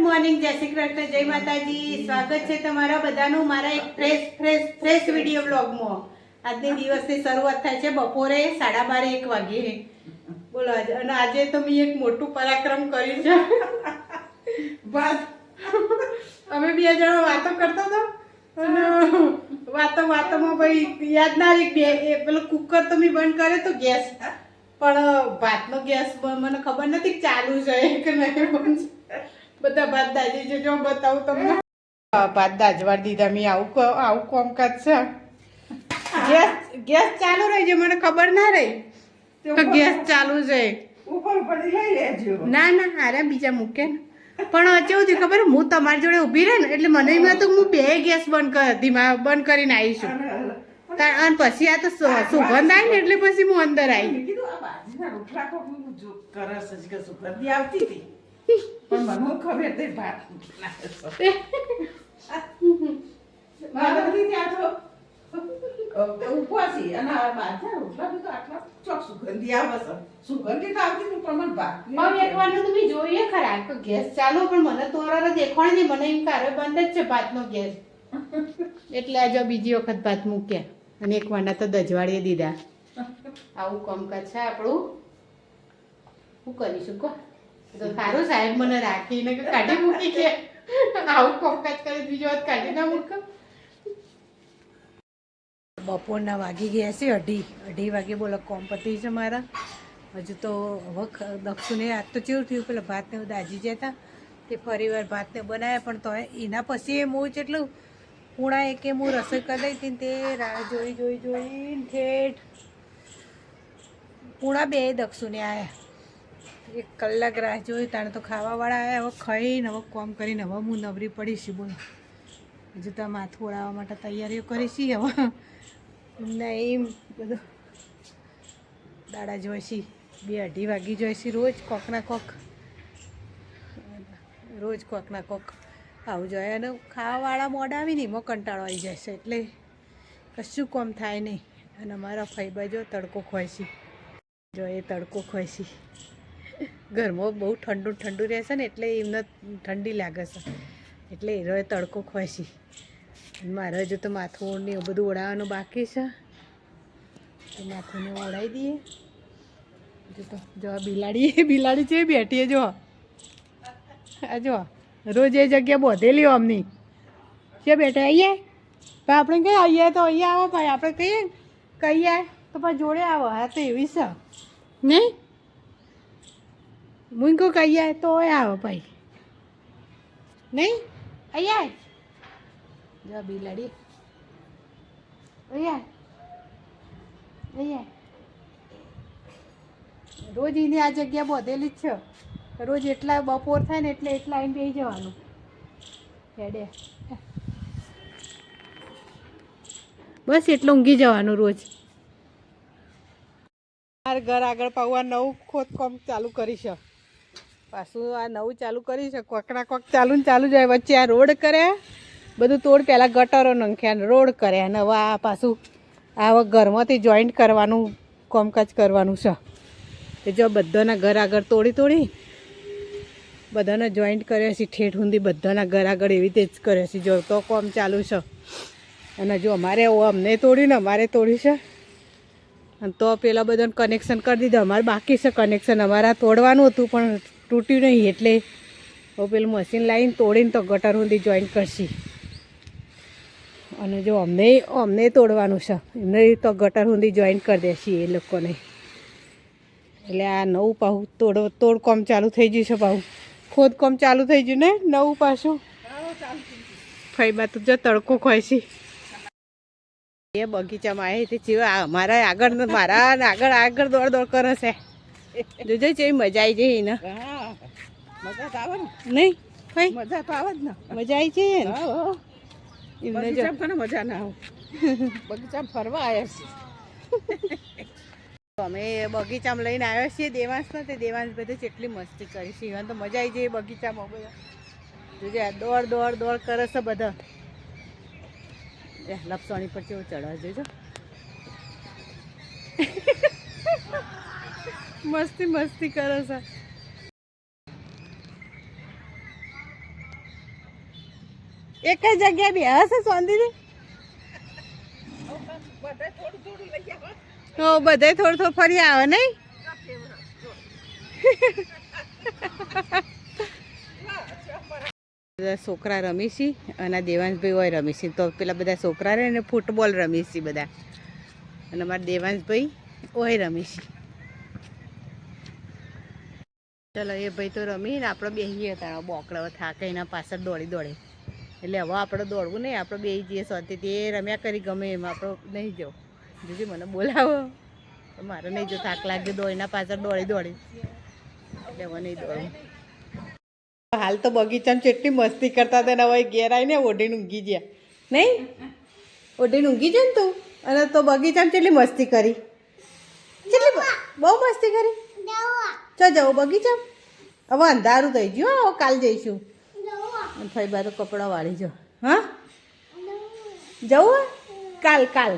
Morning જય શ્રી કૃષ્ણ જય માતાજી સ્વાગત છે તમારા બધાનું મારા એક ફ્રેશ ફ્રેશ ફ્રેશ વીડિયો બ્લોગમાં આજની દિવસની શરૂઆત થાય છે બપોરે સાડા બારે એક વાગે બોલો આજે, અને આજે તો મેં એક મોટું પરાક્રમ કર્યું છે. વાત અમે બે જણા વાતો કરતા હતા. અને વાતો, વાતોમાં ભાઈ યાદ ના રહી પેલો કુકર તો મેં બંધ કર્યો તો ગેસ. પણ ભાતનો ગેસ મને ખબર નથી ચાલુ છે કે નહીં. બંધ. બધા ભાત દાજી છે જો બતાવું તમને. ભાત દાજવા દીધા મેં આવું આવું કોમકાજ છે. ગેસ ગેસ ચાલુ રહી છે મને ખબર ના રહી. તો ગેસ ચાલુ છે. ઉપર પડી લઈ લેજો. ના ના હારા બીજા મૂકે ને. પણ કેવું થયું ખબર? હું તમારી જોડે ઊભી રહે ને એટલે મને એમાં તો હું બે ગેસ બંધ કરી ધીમા બંધ કરીને આવીશું અને પછી આ તો સુગંધ આવી ને એટલે પછી હું અંદર આવી પણ મને ખબર તે ભાત છે. ત્યાં તો ઉપવાસી અને બાજરીના રોટલા તો આટલા ચોક સુગંધી આવે છે. સુગંધી તો આવતી પણ મને ભાત હવે એક વાર તમે જોઈએ ખરા કે ગેસ ચાલુ પણ મને તો દેખાણ નહીં. મને એમ કારે બંધ જ છે ભાતનો ગેસ. એટલે આજે બીજી વખત ભાત મૂક્યા અને એક વાના તો દજવાડીએ દીધા. આવું કામકાજ છે આપણું. શું કરીશું કો તો સાહેબ મને રાખીને કાઢી મૂકી કે આવું કામકાજ કરી, બીજો વાત કાઢી ના મૂકો. બપોરના વાગી ગયા છે, અઢી. અઢી વાગે બોલો, કોમ પતિ છે મારા. હજુ તો હવે દક્ષુને આજ તો ચેવું થયું, પેલા ભાતને દાજી જતા તે. ફરી વાર ભાતને બનાવ્યા, પણ તો એના પછી એમ હું જેટલું પૂણા એકે હું રસોઈ કરી દઈ હતી તે રાહ જોઈ જોઈ, જોઈને ઠેઠ પૂણા બે દક્ષુને આવ્યા એક કલાક રાહ જોઈ, તાણે તો ખાવાવાળા આવ્યા હવે ખાઈને હવે કોમ કરીને હવે હું નવરી પડીશ બોલ. હજુ તો માથું ઓળાવવા માટે તૈયારીઓ કરીશી હવે. નહીં બધું દાડા જોઈશી બે અઢી વાગી જોઈશી રોજ કોકના કોક. રોજ કોકના કોક. આવું જોઈએ અને ખાવાવાળા મોડા આવી નહીં એમાં કંટાળો આવી જશે એટલે કશું કોમ થાય નહીં. અને અમારા ફઈબા તડકો ખોઈશી જો એ તડકો ખોઈશી ઘરમાં બહુ ઠંડુ ઠંડુ રહેશે ને એટલે એમને ઠંડી લાગે છે. એટલે એ રોય તડકો ખોશી મારે હજુ તો માથું ને એવું બધું ઓળાવવાનું બાકી છે. તો માથુંને ઓળાવી દઈએ. જો તો જો બિલાડી બિલાડી છે બેઠીએ જો આ જો રોજ એ જગ્યા બોધેલી અમની. છે બેઠા આવીએ ભાઈ આપણે કઈ આવીએ તો અહીંયા આવો ભાઈ. આપણે કહીએ કહીએ તો પછી જોડે આવો. હા, તો એવી છે. નહીં? કહું કહીએ તો આવો ભાઈ. નહીં? અહીંયા. જો. બિલાડી. અહીંયા અહીંયા રોજ એની આ જગ્યા બોધેલી જ છે. રોજ એટલા બપોર થાય ને એટલે એટલા આવીને બેસી જવાનું. હેડે. બસ એટલું ઊંઘી જવાનું રોજ. ઘર આગળ પાવવા નવું ખોદકામ ચાલુ કરી છે. પાછું આ નવું ચાલુ કરી છે. કોકડા કોક ચાલુ ને ચાલુ જાય વચ્ચે આ રોડ કર્યા બધું તોડ પહેલાં ગટરો નાખ્યા રોડ કર્યા અને હવે આ પાછું આ ઘરમાંથી જોઈન્ટ કરવાનું, કામકાજ કરવાનું છે. તે જો બધાના ઘર આગળ તોડી તોડી બધાને જોઈન્ટ કર્યા છે. ઠેઠ સુધી બધાના ઘર આગળ એવી રીતે જ કર્યા છે. જો તો કોમ ચાલુ છે. અને જો અમારે અમને તોડ્યું ને અમારે તોડ્યું છે. અને તો પેલા બધાને કનેક્શન કરી દીધું. અમારે બાકી છે કનેક્શન અમારા તોડવાનું હતું પણ તૂટ્યું નહીં એટલે હવે પેલું મશીન લાવીને તોડીને તો ગટર સુધી જોઈન્ટ કરશી. અને જો અમને અમને તોડવાનું છે, એમને તો ગટર સુધી જોઈન્ટ કરી દેશી એ લોકોને. એટલે આ નવું પાહું તોડ, તોડકામ ચાલુ થઈ ગયું છે પાહું. ખોદકામ ચાલુ થઈ ગયું ને? નવું પાછું? ફઈબા તો જો તડકો ખોય છે એ બગીચામાં આવી તે જેવા મારા આગળ મારા આગળ આગળ દોડ દોડ કરે છે. જોજો, જેવી મજા આવી એને. હા. મજા તો આવે ને? નહીં ભાઈ. મજા તો આવે જ ને. મજા આવી હા. એમને મજા. ના આવે. બગીચામાં ફરવા આવ્યા છે અમે બગીચામાં લઈને આવ્યા છીએ દેવાંશના તે દેવાંશ બધે કેટલી મસ્તી કરી છે. ઇવન તો મજા આવી જાય બગીચામાં બધા. જોજે દોડ દોડ દોડ કરે છે બધા. એ લપસણી પર કેવું ચડવા જોજો. મસ્તી મસ્તી કરે છે. એક જ જગ્યાએ બે હશે શાંતિથી હો બધાય થોડું થોડું ફરી આવે નહીં બધા છોકરા રમીશી અને દેવાંશભાઈ હોય રમીશી તો પેલા બધા છોકરા રહે ને ફૂટબોલ રમીશી બધા. અને અમારા દેવાંશભાઈ હોય રમીશી ચલો એ ભાઈ તો રમી ને આપણે બેસીએ તારા બોકડા થાકે એના પાછળ દોડી દોડે. એટલે હવે આપણે દોડવું નહીં આપણે બે જઈએ શાંતિથી. તે રમ્યા કરી ગમે એમ આપણે નહીં જાઓ જોજે મને બોલાવો. તો મારે નહીં જો થાક લાગ્યો દોડીના પાછળ દોડી દોડી. એટલે હવે નહીં દોડવું. હાલ તો બગીચામાં કેટલી મસ્તી કરતા હતા ને હવે ઘેર આવીને ઓઢીને ઊંઘી ગયા. નહીં? ઓઢીને ઊંઘી જાય ને તું? અને તો બગીચામાં કેટલી મસ્તી કરી. કેટલી બહુ મસ્તી કરી. ચો જવું બગીચામાં? હવે અંધારું થઈ ગયું હો, હવે કાલ જઈશું. અને ફઈ કપડાં વાળી જો. હા? જવું હે? કાલ કાલ.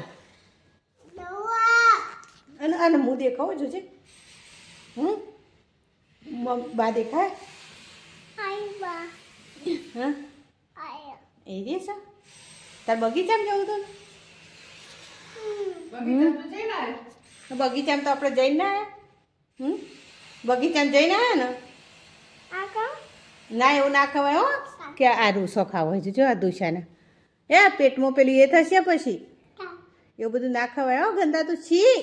અને અને હું દેખાવું જોજે હમ? બા દેખાય? હા? એ રે છે? તાર બગીચામાં જવું તો બગીચામાં તો બગીચામાં તો આપણે જઈને ના આવ્યા. હમ? બગીચામાં જઈને આવ્યા ને? ના એવું ના ખવાય હો. કે આ રૂસો ખાવો હોય જો આ દુશાને. એ પેટમાં પેલી એ થશે પછી. એવું બધું ના ખવાય. હો ગંદા તો. છી.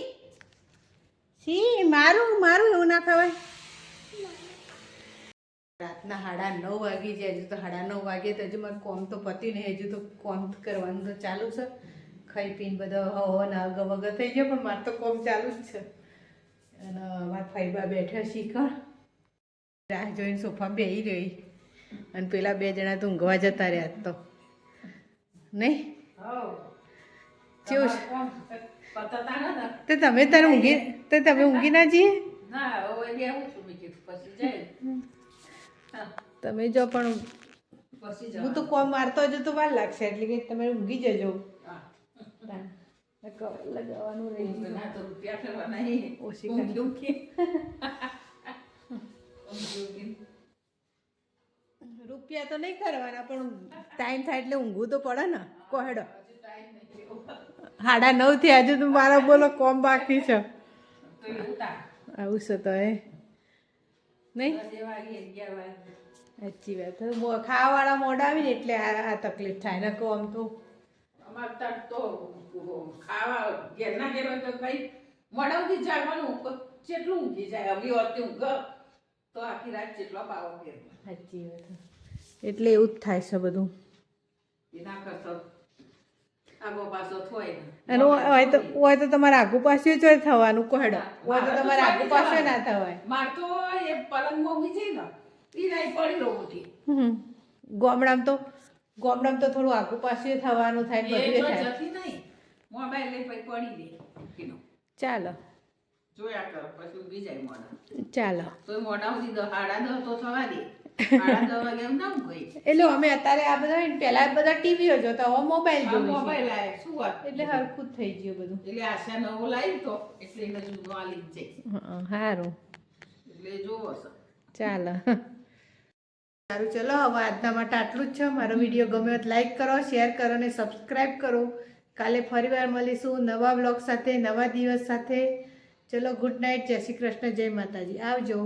છી, મારું મારું એવું ના ખવાય. રાતના સાડા નવ વાગી જાય. હજુ તો સાડા નવ વાગે તો હજુ મારે કોમ તો પતી નહીં. હજુ તો કોમ કરવાનું તો ચાલુ છે. ખાઈ પીને બધો હવો ને અગ વગ થઈ ગયો, પણ મારે તો કોમ ચાલુ જ છે. અને મારા ફાઈબા બેઠા શીખણ રાહ જોઈને સોફા બેહી રહી. અને પેલા બે જણા તો ઊંઘવા જતા રહ્યા તો. નહીં. કેવું? તો તમે તારે ઊંઘી તો તમે ઊંઘી ના જઈએ? તમે જો પણ હું તો કોમ મારતો હજુ તો વાર લાગશે એટલે કે તમે ઊંઘી જજો. કવર લગાવવાનું રહી ગયું. રૂપિયા ઓછી ઊંઘી. રૂપિયા તો નહીં કરવાના પણ ટાઈમ થાય એટલે ઊંઘું તો પડે ને. કોહેડો. સાડા નવથી હજુ તું મારા બોલો કોમ બાકી છે. આવું છે તો એ. નહીં. સાચી વાત. ખાવાવાળા મોડા આવીને એટલે આ તકલીફ થાય ને કહો આમ તો. તો ખાવા ઘેરના ઘેર તો કઈ સુધી જાગવાનું જેટલું ઊંઘી જાય અમી વખતે ઊંઘ. તો આખી રાત જેટલો પાવો કે સાચી વાત. એટલે એવું જ થાય છે બધું. અને હોય તો હોય તો તમારે આગુ પાસે જ થવાનું હોય તો તમારે આગુ પાસે ના થવાય. માર તો એ પલંગમાં ઊંઘી જાય ને એ નહીં પડી રહું હતી હમ. ગામડામાં તો ગામડામાં તો થોડું આગુ પાસે થવાનું થાય બધું થાય. નહીં મોબાઈલ લઈ પછી પડી દે. ચાલો. જોયા કરો પછી ઊંઘી જાય મોડા ચાલો. તો મોડા સુધી સાડા દસ તો થવા દે. એટલે અમે અત્યારે આ બધા પેલા બધા ટીવીઓ જોતા હવે મોબાઈલ આ જોઈએ મોબાઈલ આવે શું વાત? એટલે હરખું જ થઈ ગયું બધું. એટલે આશા નવો લાવી તો એટલે એને જુદો આલી જ જાય. સારું એટલે જોવો ચાલો. સારું ચલો હવે આજના માટે આટલું જ છે. મારો વીડિયો ગમ્યો હોય તો લાઈક કરો શેર કરો અને સબસ્ક્રાઈબ કરો. કાલે ફરીવાર મળીશું નવા બ્લોગ સાથે નવા દિવસ સાથે. ચલો ગુડ નાઇટ જય શ્રી કૃષ્ણ જય માતાજી. આવજો.